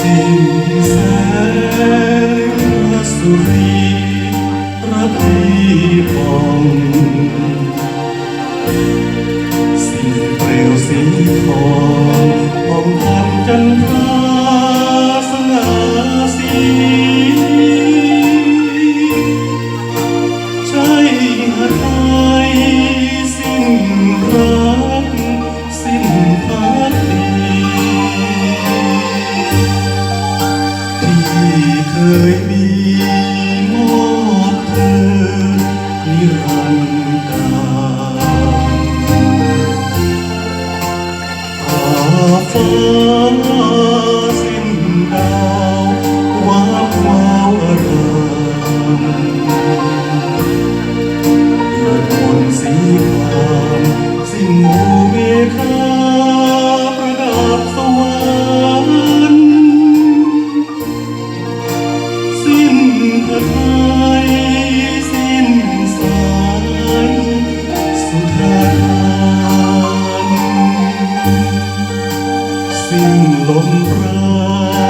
สิ่งแสงพระสุรีระทีพองสิ่งเปลวสีทองทองคำ người đi một thương như anh càng có phong สิ้นลมพราย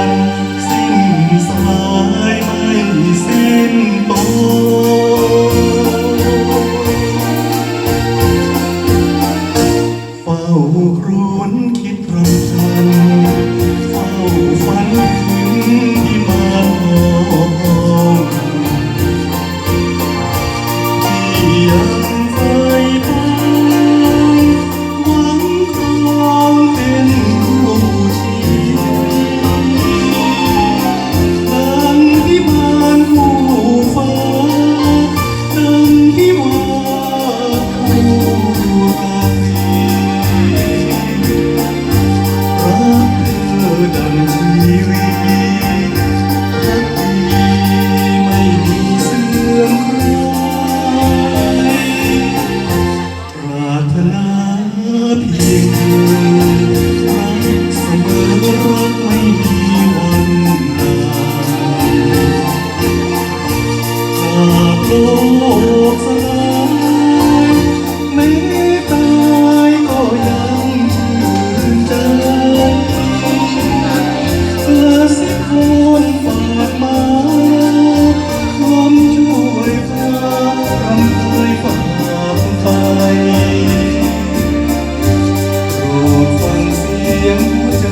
ลูกสลายไม่ตายก็ยังยืนใจและสิคนฝากมาคำช่วยฝากคำช่วยฝาไปโปรดฟังเสียงหัวใจ